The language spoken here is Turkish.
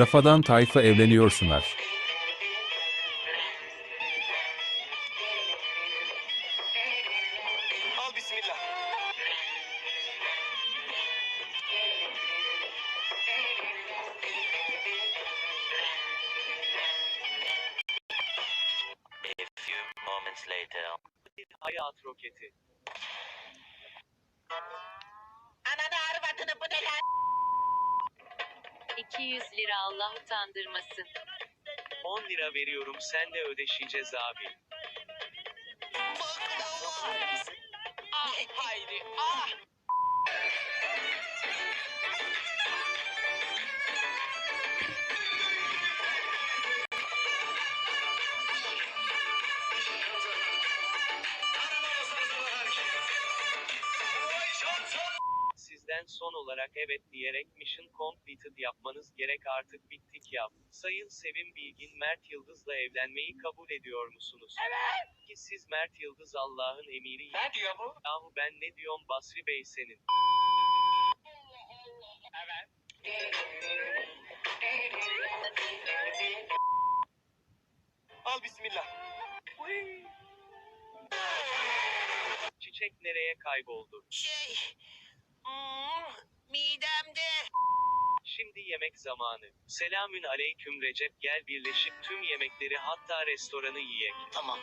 Rafadan Tayfa evleniyor sunar. Al bismillah. A few moments later. Hayat roketi. Ananı arvadını bu ne lan? 200 lira Allah utandırmasın. 10 lira veriyorum sen de ödeşeceğiz abi. Ah haydi ah. Sizden son olarak evet diyerek mission completed yapmanız gerek artık bittik yap. Sayın Sevim Bilgin Mert Yıldız'la evlenmeyi kabul ediyor musunuz? Evet. Ki siz Mert Yıldız Allah'ın emiri. Ne diyor bu? Yahu ben ne diyorum Basri Bey senin. Evet. Al bismillah. Çiçek nereye kayboldu? Şey. Hmm, midemde. Şimdi yemek zamanı. Selamün aleyküm Recep gel birleşip tüm yemekleri hatta restoranı yiyek. Tamam.